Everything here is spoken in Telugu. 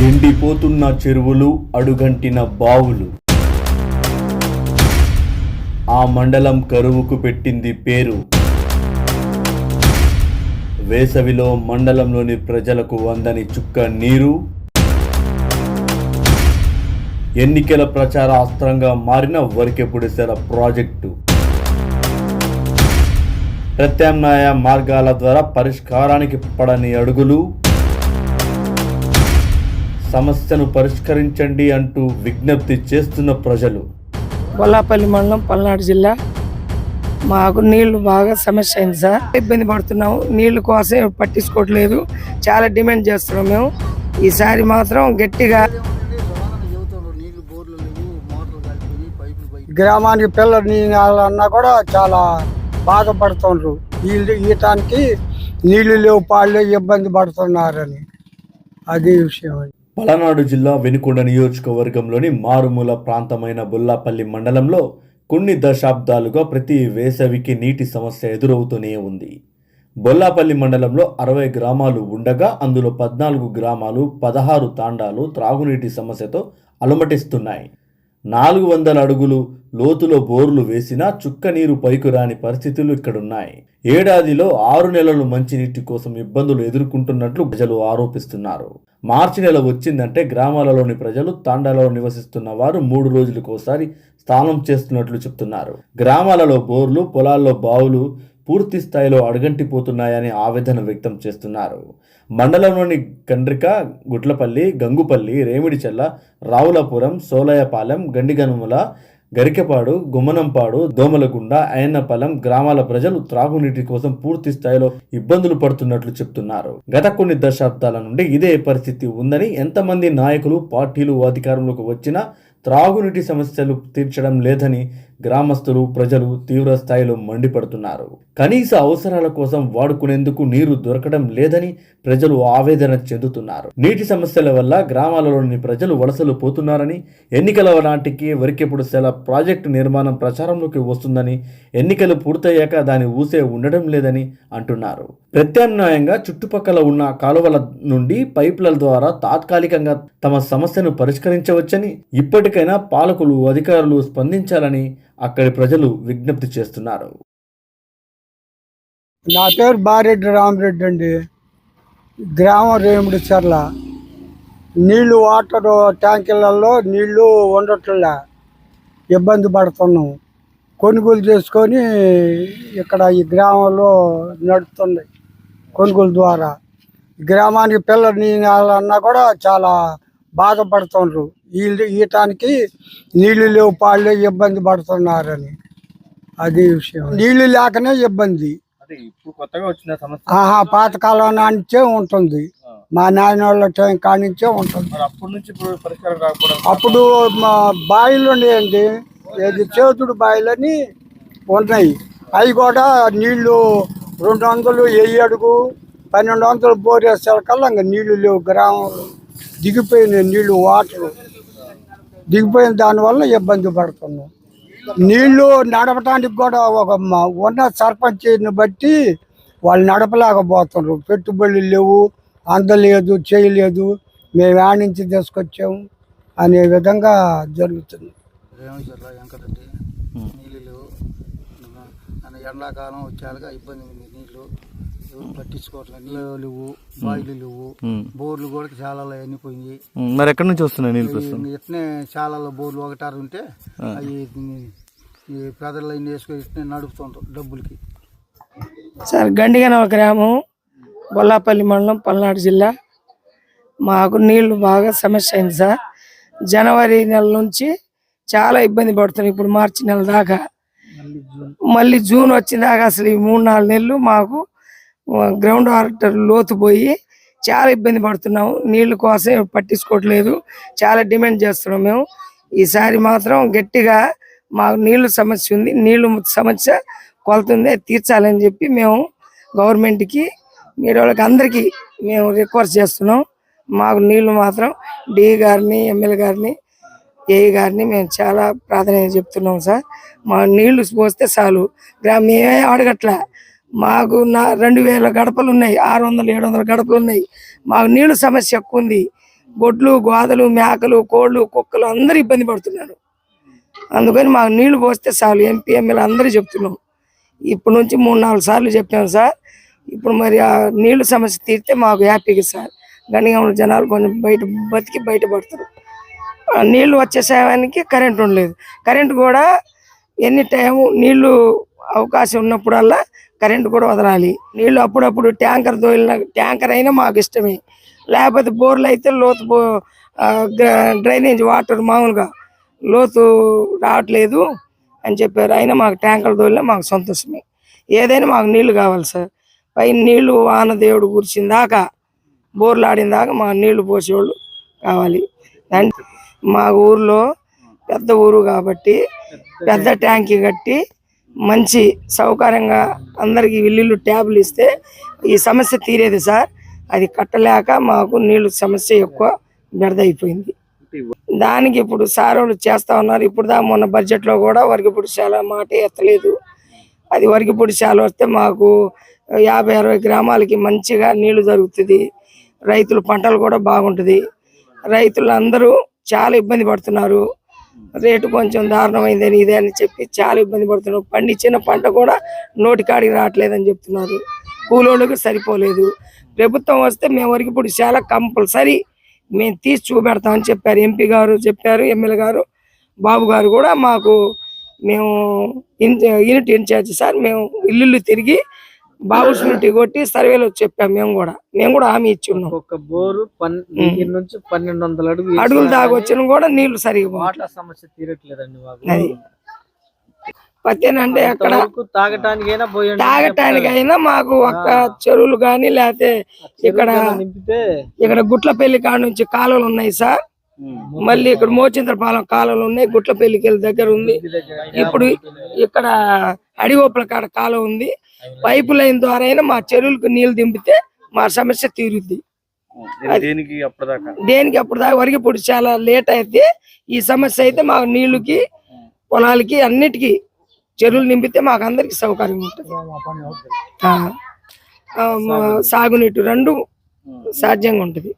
ఎండిపోతున్న చెరువులు అడుగంటిన బావులు. ఆ మండలం కరువుకు పెట్టింది పేరు. వేసవిలో మండలంలోని ప్రజలకు వందని చుక్క నీరు. ఎన్నికల ప్రచార అస్త్రంగా మారిన వరికెపుడిసెల ప్రాజెక్టు. ప్రత్యామ్నాయ మార్గాల ద్వారా పరిష్కారానికి పడని అడుగులు. సమస్యను పరిష్కరించండి అంటూ విజ్ఞప్తి చేస్తున్న ప్రజలు. గొల్లాపల్లి మండలం పల్నాడు జిల్లా. మాకు నీళ్ళు బాగా సమస్య అయింది సార్. ఇబ్బంది పడుతున్నాము. నీళ్ళు కోసం పట్టించుకోవట్లేదు. చాలా డిమాండ్ చేస్తున్నాం మేము. ఈసారి మాత్రం గట్టిగా గ్రామానికి పిల్లలు నీళ్ళన్నా కూడా చాలా బాధపడుతుండ్రు. నీళ్ళు ఈయటానికి నీళ్ళు లేవు పాళ్ళు ఇబ్బంది పడుతున్నారని. అది విషయం. పలనాడు జిల్లా వెనుకొండ నియోజకవర్గంలోని మారుమూల ప్రాంతమైన బుల్లాపల్లి మండలంలో కొన్ని దశాబ్దాలుగా ప్రతి వేసవికి నీటి సమస్య ఎదురవుతూనే ఉంది. బొల్లాపల్లి మండలంలో అరవై గ్రామాలు ఉండగా అందులో పద్నాలుగు గ్రామాలు పదహారు తాండాలు త్రాగునీటి సమస్యతో అలమటిస్తున్నాయి. నాలుగు వందల అడుగులు లోతులో బోర్లు వేసినా చుక్క నీరు పైకి రాని పరిస్థితులు ఇక్కడున్నాయి. ఏడాదిలో ఆరు నెలలు మంచినీటి కోసం ఇబ్బందులు ఎదుర్కొంటున్నట్లు ప్రజలు ఆరోపిస్తున్నారు. మార్చి నెల వచ్చిందంటే గ్రామాలలోని ప్రజలు తాండాలలో నివసిస్తున్న వారు మూడు రోజులకోసారి స్నానం చేస్తున్నట్లు చెప్తున్నారు. గ్రామాలలో బోర్లు పొలాల్లో బావులు పూర్తి స్థాయిలో అడగంటిపోతున్నాయని ఆవేదన వ్యక్తం చేస్తున్నారు. మండలంలోని కండ్రిక గుట్లపల్లి గంగుపల్లి రేమిడిచెల్ల రావులపురం సోలయపాలెం గండిగనుముల గరికపాడు గుమ్మనంపాడు దోమలగుండ అయన్నపాలెం గ్రామాల ప్రజలు త్రాగునీటి కోసం పూర్తి స్థాయిలో ఇబ్బందులు పడుతున్నట్లు చెప్తున్నారు. గత కొన్ని దశాబ్దాల నుండి ఇదే పరిస్థితి ఉందని ఎంతమంది నాయకులు పార్టీలు అధికారంలోకి వచ్చినా త్రాగునీటి సమస్యలు తీర్చడం లేదని గ్రామస్తులు ప్రజలు తీవ్ర స్థాయిలో మండిపడుతున్నారు. కనీస అవసరాల కోసం వాడుకునేందుకు నీరు దొరకడం లేదని ప్రజలు ఆవేదన చెందుతున్నారు. నీటి సమస్యల వల్ల గ్రామాలలోని ప్రజలు వలసలు పోతున్నారని ఎన్నికల నాటికి వరికెప్పుడు సెల ప్రాజెక్టు నిర్మాణం ప్రచారంలోకి వస్తుందని ఎన్నికలు పూర్తయ్యాక దాని ఊసే ఉండడం లేదని అంటున్నారు. ప్రత్యామ్నాయంగా చుట్టుపక్కల ఉన్న కాలువల నుండి పైపుల ద్వారా తాత్కాలికంగా తమ సమస్యను పరిష్కరించవచ్చని ఇప్పటికైనా పాలకులు అధికారులు స్పందించాలని అక్కడి ప్రజలు విజ్ఞప్తి చేస్తున్నారు. నా పేరు బారెడ్డి రామరెడ్డి అండి. గ్రామం రేముడి చర్ల. నీళ్ళు వాటర్ ట్యాంకులలో నీళ్ళు ఉండట్లే. ఇబ్బంది పడుతున్నాం. కొనుగోలు చేసుకొని ఇక్కడ ఈ గ్రామంలో నడుస్తుంది కొనుగోలు ద్వారా. గ్రామానికి పిల్లలు అన్నా కూడా చాలా బాధపడుతుండ్రు. వీళ్ళు ఈయటానికి నీళ్ళు లేవు పాళ్ళు ఇబ్బంది పడుతున్నారని. అది విషయం. నీళ్ళు లేకనే ఇబ్బంది. ఆహా పాతకాలం నుంచే ఉంటుంది. మా నాయన వాళ్ళ టైం కానించే ఉంటుంది. అప్పుడు మా బావిలు ఉండేయండి. ఏది చేతుడు బావిలని ఉన్నాయి. అవి కూడా నీళ్ళు రెండు వందలు వెయ్యి అడుగు పన్నెండు వందలు బోర్ వేసేకల్లా ఇంకా నీళ్ళు లేవు గ్రామంలో. దిగిపోయినాయి నీళ్ళు వాటర్ దిగిపోయిన దానివల్ల ఇబ్బంది పడుతున్నాం. నీళ్ళు నడపడానికి కూడా ఒక ఉన్న సర్పంచ్ని బట్టి వాళ్ళు నడపలేకపోతున్నారు. పెట్టుబడులు లేవు అందలేదు చేయలేదు. మేము ఆడ నుంచి తీసుకొచ్చాము అనే విధంగా జరుగుతుంది. ఎండాకాలం వచ్చాక ఇబ్బంది ఉంది ఎవరు పట్టించుకోవట్లేదు నీళ్ళు లేవు బాయిలు లేవు. బోర్లు కూడా చాలా ఎండిపోయింది మరి ఎక్కడి నుంచి వస్తున్నాయి నీళ్ళు ఇట్నే చాలా బోర్లు ఒకటారు ఉంటే అవి ఈ పెదర్లు అన్ని వేసుకొని ఇట్నే నడుపుతుంటారు డబ్బులకి. సార్ గండిగనవ గ్రామం గొల్లాపల్లి మండలం పల్నాడు జిల్లా. మాకు నీళ్ళు బాగా సమస్య అయింది సార్. జనవరి నెల నుంచి చాలా ఇబ్బంది పడుతున్నాం. ఇప్పుడు మార్చి నెల దాకా. మళ్ళీ జూన్ వచ్చిన దాకా అసలు ఈ మూడు నాలుగు నెలలు మాకు గ్రౌండ్ వాటర్ లోతు పోయి చాలా ఇబ్బంది పడుతున్నాము నీళ్ళు కోసం పట్టించుకోవట్లేదు. చాలా డిమాండ్ చేస్తున్నాం మేము. ఈసారి మాత్రం గట్టిగా మాకు నీళ్ళు సమస్య ఉంది. నీళ్ళు సమస్య కొలత తీర్చాలని చెప్పి మేము గవర్నమెంట్కి మీరు వాళ్ళకి అందరికీ మేము రిక్వెస్ట్ చేస్తున్నాం. మాకు నీళ్ళు మాత్రం డి గారిని ఎమ్మెల్యే గారిని ఏఈ గారిని మేము చాలా ప్రాధాన్యత చెప్తున్నాం సార్. మా నీళ్ళు పోస్తే చాలు. మేమే అడగట్లే మాకు నా రెండు వేల గడపలు ఉన్నాయి ఆరు వందలు ఏడు వందల గడపలు ఉన్నాయి. మాకు నీళ్ళు సమస్య ఎక్కువ ఉంది. గొడ్లు గోదలు మేకలు కోళ్ళు కుక్కలు అందరూ ఇబ్బంది పడుతున్నారు. అందుకని మాకు నీళ్ళు పోస్తే చాలు ఎంపీ ఎమ్మెల్యే అందరూ చెప్తున్నాం. ఇప్పటి నుంచి మూడు నాలుగు సార్లు చెప్పాను సార్. ఇప్పుడు మరి ఆ నీళ్ళు సమస్య తీరితే మాకు హ్యాపీగా సార్. గనిగంలో జనాలు కొంచెం బయట బతికి బయటపడతారు. నీళ్ళు వచ్చే సమయానికి కరెంట్ ఉండలేదు. కరెంట్ కూడా ఎన్ని టైము నీళ్ళు అవకాశం ఉన్నప్పుడల్లా కరెంట్ కూడా వదలాలి. నీళ్ళు అప్పుడప్పుడు ట్యాంకర్ తోలిన ట్యాంకర్ అయినా మాకు ఇష్టమే. లేకపోతే బోర్లు అయితే లోతు బో డ్రైనేజ్ వాటర్ మామూలుగా లోతు రావట్లేదు అని చెప్పారు. అయినా మాకు ట్యాంకర్ తోలినా మాకు సంతోషమే. ఏదైనా మాకు నీళ్ళు కావాలి సార్. పైన నీళ్ళు వాన దేవుడు కురిసిన దాకా బోర్లు ఆడిన దాకా మాకు నీళ్ళు పోసేవాళ్ళు కావాలి. మా ఊర్లో పెద్ద ఊరు కాబట్టి పెద్ద ట్యాంకీ కట్టి మంచి సౌకర్యంగా అందరికీ ఇల్లు ట్యాబ్లు ఇస్తే ఈ సమస్య తీరేది సార్. అది కట్టలేక మాకు నీళ్ళు సమస్య ఎక్కువ బెడదైపోయింది దానికి ఇప్పుడు సార్ వాళ్ళు చేస్తా ఉన్నారు. ఇప్పుడు దా మొన్న బడ్జెట్లో కూడా వరికిపూడి శాల మాట ఎత్తలేదు. అది వరకిపూడి శాల వస్తే మాకు యాభై అరవై గ్రామాలకి మంచిగా నీళ్ళు దొరుకుతుంది. రైతులు పంటలు కూడా బాగుంటుంది. రైతులు అందరూ చాలా ఇబ్బంది పడుతున్నారు. రేటు కొంచెం దారుణమైందని ఇదే అని చెప్పి చాలా ఇబ్బంది పడుతున్నారు. పండించిన పంట కూడా నోటికాడికి రావట్లేదని చెప్తున్నారు. కూలోళ్ళకి సరిపోలేదు. ప్రభుత్వం వస్తే మేము వరకు ఇప్పుడు చాలా కంపల్సరీ మేము తీసి చూపెడతామని చెప్పారు. ఎంపీ గారు చెప్పారు ఎమ్మెల్యే గారు బాబు గారు కూడా మాకు మేము ఇన్- యూనిట్ ఇన్ఛార్జ్ సార్ మేము ఇల్లు తిరిగి బాబు షూరిటీ కొట్టి సర్వేలో చెప్పాం మేము కూడా. మేము కూడా హామీ ఇచ్చి ఉన్నాం. ఒక్కొక్క బోరు నుంచి పన్నెండు వందల అడుగు అడుగులు దాకా వచ్చిన కూడా నీళ్ళు సరిగా. వాటర్ సమస్య తీరట్లేదండి అది. పత్తేనంటే అక్కడ ఇంతవరకు తాగటానికైనా మాకు ఒక్క చెరువులు కానీ లేకపోతే ఇక్కడ ఇక్కడ గుట్లపల్లి కాడ నుంచి కాలువలు ఉన్నాయి సార్. మళ్ళీ ఇక్కడ మోచింద్రపాలెం కాలువలు ఉన్నాయి. గుట్లపల్లికి దగ్గర ఉంది. ఇప్పుడు ఇక్కడ అడిగోపుల కాడ కాలువ ఉంది. పైపు లైన్ ద్వారా అయినా మా చెరువులకు నీళ్ళు దింపితే మా సమస్య తీరుద్ది. దేనికి అప్పటిదాకా? దేనికి అప్పుడు దాకా వరకు ఇప్పుడు చాలా లేట్ అయితే ఈ సమస్య అయితే మాకు నీళ్ళకి పొలాలకి అన్నిటికీ చెరువులు నింపితే మాకు అందరికి సౌకర్యం ఉంటుంది. మా సాగునీటి. రెండు సాధ్యంగా ఉంటుంది.